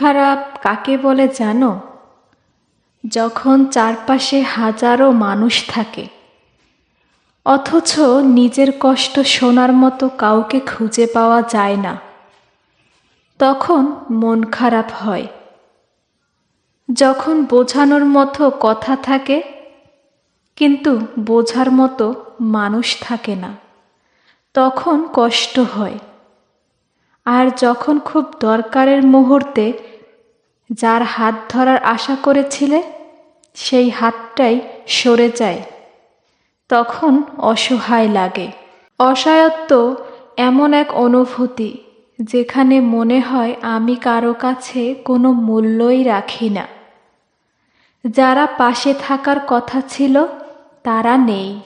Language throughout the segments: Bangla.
খারাপ কাকে বলে জানো? যখন চারপাশে হাজারো মানুষ থাকে, অথচ নিজের কষ্ট শোনার মতো কাউকে খুঁজে পাওয়া যায় না, তখন মন খারাপ হয়। যখন বোঝানোর মতো কথা থাকে, কিন্তু বোঝার মতো মানুষ থাকে না, তখন কষ্ট হয়। আর যখন খুব দরকারের মুহূর্তে যার হাত ধরার আশা করেছিলে, সেই হাতটাই সরে যায়। তখন অসহায় লাগে। অসহায়ত্ব এমন এক অনুভূতি যেখানে মনে হয় আমি কারও কাছে কোনো মূল্যই রাখি না। যারা পাশে থাকার কথা ছিল, তারা নেই।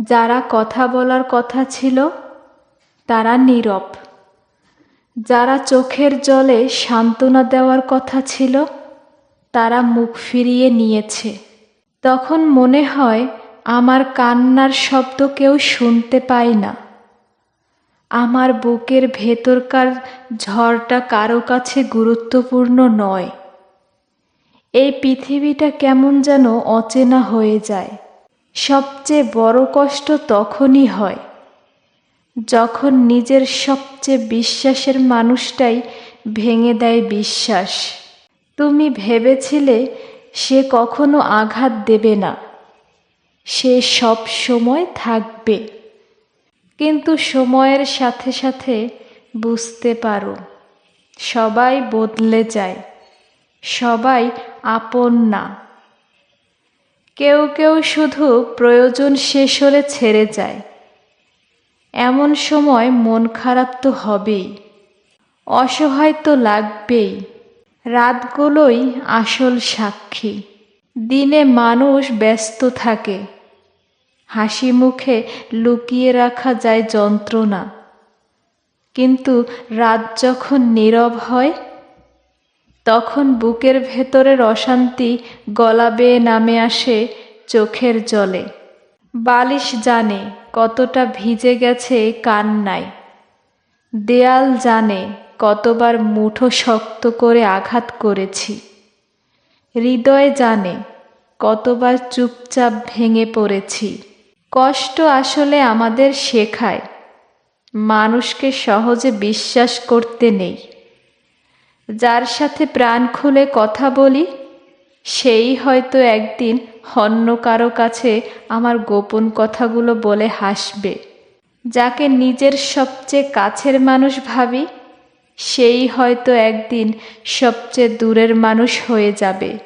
যারা কথা বলার কথা ছিল, তারা নীরব। যারা চোখের জলে সান্ত্বনা দেওয়ার কথা ছিল, তারা মুখ ফিরিয়ে নিয়েছে। তখন মনে হয়, আমার কান্নার শব্দ কেউ শুনতে পায় না। আমার বুকের ভেতরকার ঝড়টা কারও কাছে গুরুত্বপূর্ণ নয়। এই পৃথিবীটা কেমন যেন অচেনা হয়ে যায়। সবচেয়ে বড় কষ্ট তখনই হয়। যখন নিজের সবচেয়ে বিশ্বাসের মানুষটাই ভেঙে দেয় বিশ্বাস। তুমি ভেবেছিলে সে কখনো আঘাত দেবে না। সে সব সময় থাকবে। কিন্তু সময়ের সাথে সাথে বুঝতে পারো, সবাই বদলে যায়, সবাই আপন না। কেউ কেউ শুধু প্রয়োজন শেষ হলে ছেড়ে যায়। এমন সময় মন খারাপ তো হবেই, অসহায় তো লাগবেই। রাতগুলোই আসল সাক্ষী। দিনে মানুষ ব্যস্ত থাকে। হাসি মুখে লুকিয়ে রাখা যায় যন্ত্রণা। কিন্তু রাত যখন নীরব হয়, তখন বুকের ভেতরের অশান্তি গলা বেয়ে নামে আসে চোখের জলে। বালিশ জানে কতটা ভিজে গেছে কান্নায় দেয়াল জানে কতবার মুঠো শক্ত করে আঘাত করেছি। হৃদয় জানে কতবার চুপচাপ ভেঙে পড়েছি। কষ্ট আসলে আমাদের শেখায়, মানুষকে সহজে বিশ্বাস করতে নেই। যার সাথে প্রাণ খুলে কথা বলি, সেই হয়তো একদিন অন্য কারও কাছে আমার গোপন কথাগুলো বলে হাসবে। যাকে নিজের সবচেয়ে কাছের মানুষ ভাবি, সেই হয়তো একদিন সবচেয়ে দূরের মানুষ হয়ে যাবে।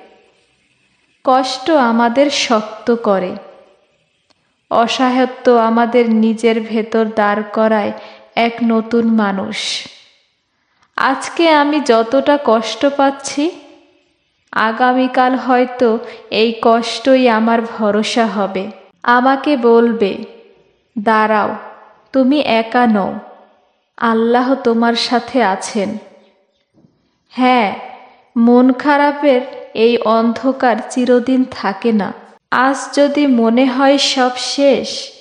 কষ্ট আমাদের শক্ত করে। অসহায়ত্ব আমাদের নিজের ভেতর দাঁড় করায় এক নতুন মানুষ। আজকে আমি যতটা কষ্ট পাচ্ছি আগামীকাল হয়তো এই কষ্টই আমার ভরসা হবে। আমাকে বলবে, দাঁড়াও, তুমি একা নও। আল্লাহ তোমার সাথে আছেন। হ্যাঁ মন খারাপের এই অন্ধকার চিরদিন থাকে না। আজ যদি মনে হয় সব শেষ,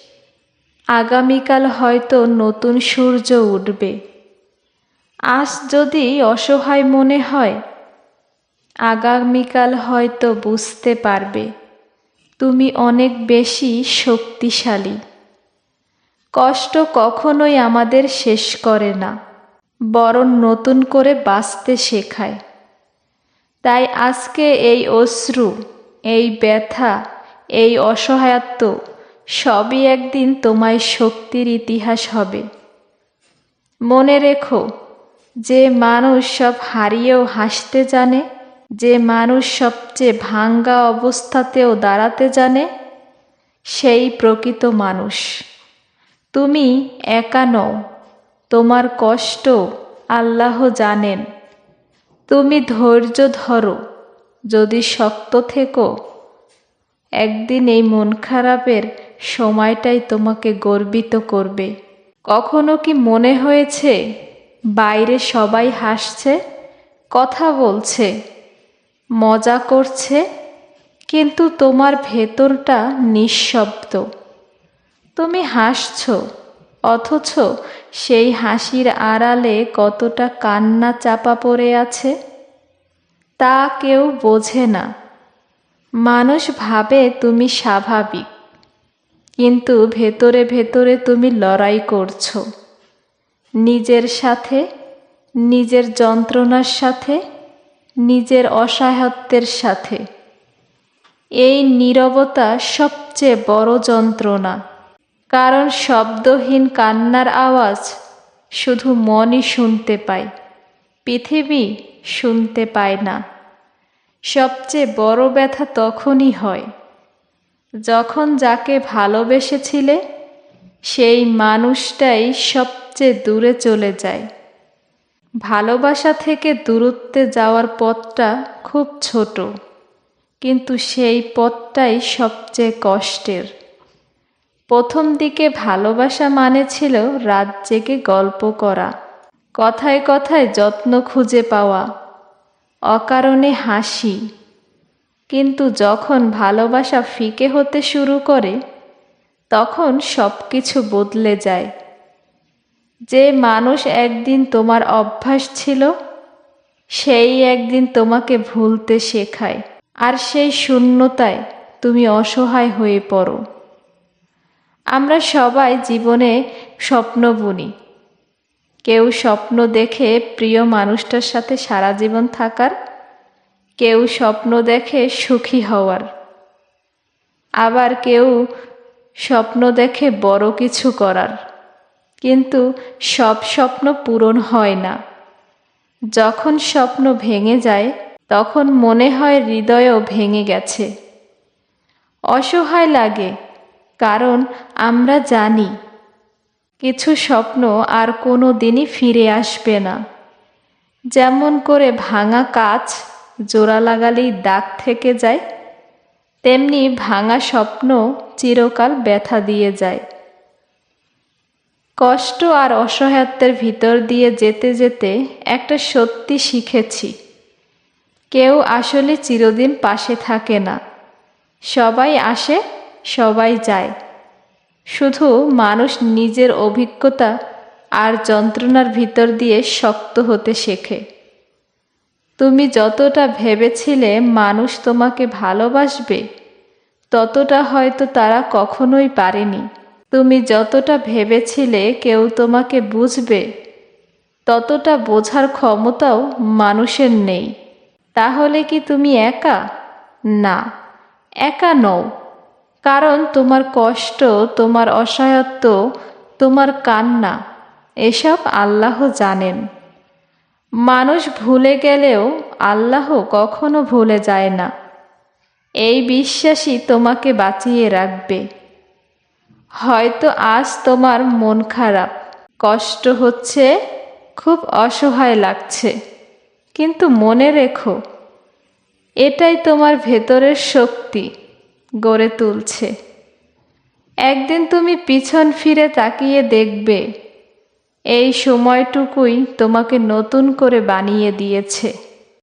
আগামীকাল হয়তো নতুন সূর্য উঠবে। আজ যদি অসহায় মনে হয় আগামীকাল হয়তো বুঝতে পারবে। তুমি অনেক বেশি শক্তিশালী। কষ্ট কখনোই আমাদের শেষ করে না, বরং নতুন করে বাঁচতে শেখায়। তাই আজকে এই অশ্রু, এই ব্যথা, এই অসহায়ত্ব সবই একদিন তোমায় শক্তির ইতিহাস হবে। মনে রেখো, যে মানুষ সব হারিয়েও হাসতে জানে যে মানুষ সবচেয়ে ভাঙ্গা অবস্থাতেও দাঁড়াতে জানে, সেই প্রকৃত মানুষ। তুমি একা নও, তোমার কষ্ট আল্লাহ জানেন। তুমি ধৈর্য ধরো, যদি শক্ত থেকো। একদিন এই মন খারাপের সময়টাই তোমাকে গর্বিত করবে। কখনো কি মনে হয়েছে, বাইরে সবাই হাসছে, কথা বলছে মজা করছে, কিন্তু তোমার ভেতরটা নিঃশব্দ। তুমি হাসছ, অথচ সেই হাসির আড়ালে কতটা কান্না চাপা পড়ে আছে, তা কেউ বোঝে না। মানুষ ভাবে তুমি স্বাভাবিক, কিন্তু ভেতরে ভেতরে তুমি লড়াই করছ। নিজের সাথে, নিজের যন্ত্রণার সাথে নিজের অসহায়ত্বের সাথে। এই নীরবতা সবচেয়ে বড় যন্ত্রণা। কারণ শব্দহীন কান্নার আওয়াজ শুধু মনই শুনতে পায়, পৃথিবী শুনতে পায় না। সবচেয়ে বড় ব্যথা তখনই হয়, যখন যাকে ভালোবেসেছিলে, সেই মানুষটাই সবচেয়ে দূরে চলে যায়। ভালোবাসা থেকে দূরত্বে যাওয়ার পথটা খুব ছোট, কিন্তু সেই পথটাই সবচেয়ে কষ্টের। প্রথম দিকে ভালোবাসা মানে ছিল রাত জেগে গল্প করা, কথায় কথায় যত্ন খুঁজে পাওয়া, অকারণে হাসি। কিন্তু যখন ভালোবাসা ফিকে হতে শুরু করে, তখন সব কিছু বদলে যায়। যে মানুষ একদিন তোমার অভ্যাস ছিল, সেই একদিন তোমাকে ভুলতে শেখায়, আর সেই শূন্যতায় তুমি অসহায় হয়ে পড়ো। আমরা সবাই জীবনে স্বপ্ন বুনি। কেউ স্বপ্ন দেখে প্রিয় মানুষটার সাথে সারা জীবন থাকার, কেউ স্বপ্ন দেখে সুখী হওয়ার। আবার কেউ স্বপ্ন দেখে বড় কিছু করার। কিন্তু সব স্বপ্ন পূরণ হয় না। যখন স্বপ্ন ভেঙে যায়, তখন মনে হয় হৃদয়ও ভেঙে গেছে। অসহায় লাগে, কারণ আমরা জানি, কিছু স্বপ্ন আর কোনো দিনই ফিরে আসবে না। যেমন করে ভাঙা কাচ জোড়া লাগালেই দাগ থেকে যায়, তেমনি ভাঙা স্বপ্ন চিরকাল ব্যথা দিয়ে যায়। কষ্ট আর অসহায়ত্বের ভিতর দিয়ে যেতে যেতে একটা সত্যি শিখেছি। কেউ আসলে চিরদিন পাশে থাকে না। সবাই আসে, সবাই যায়। শুধু মানুষ নিজের অভিজ্ঞতা আর যন্ত্রণার ভিতর দিয়ে শক্ত হতে শেখে। তুমি যতটা ভেবেছিলে মানুষ তোমাকে ভালোবাসবে, ততটা হয়তো তারা কখনোই পারেনি। তুমি যতটা ভেবেছিলে কেউ তোমাকে বুঝবে, ততটা বোঝার ক্ষমতাও মানুষের নেই। তাহলে কি তুমি একা? না, একা নও। কারণ তোমার কষ্ট, তোমার অসহায়ত্ব, তোমার কান্না, এসব আল্লাহ জানেন। মানুষ ভুলে গেলেও আল্লাহ কখনো ভুলে যায় না। এই বিশ্বাসই তোমাকে বাঁচিয়ে রাখবে। হয়তো আজ তোমার মন খারাপ। কষ্ট হচ্ছে, খুব অসহায় লাগছে। কিন্তু মনে রেখো, এটাই তোমার ভেতরের শক্তি গড়ে তুলছে। একদিন তুমি পিছন ফিরে তাকিয়ে দেখবে, এই সময়টুকুই তোমাকে নতুন করে বানিয়ে দিয়েছে।